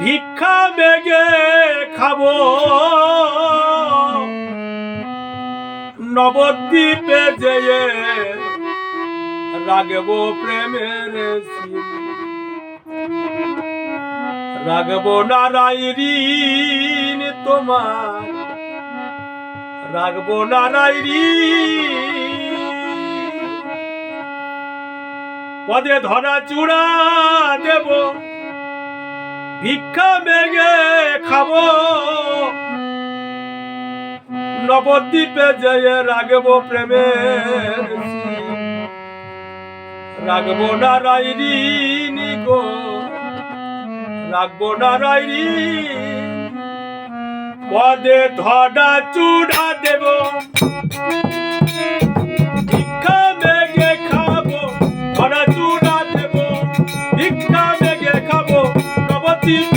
ভিক্ষা বেগে খাব। নবদ্বীপে যেয়ে রাগব প্রেমের রাগব নারায়ণ তোমার। রাগব নারায়ণ পদে ধরা চূড়া দেব। ভিক্ষা মেগে খাব। নবদ্বীপে যেয়ে রাগব প্রেমের সিন। রাগব নারায়ণী গো রাগব নারায়ণ। পদে ধরা চূড়া দেব। নবদ্বীপে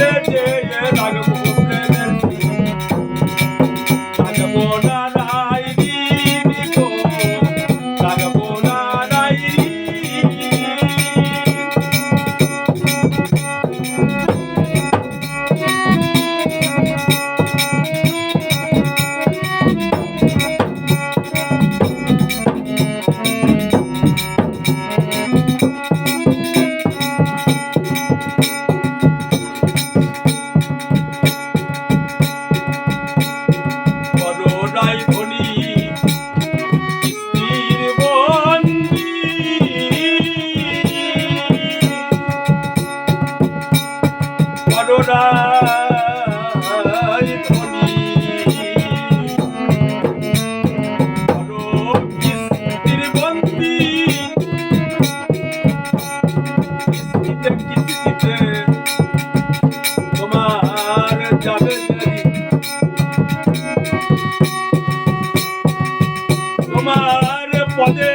তোমার পদে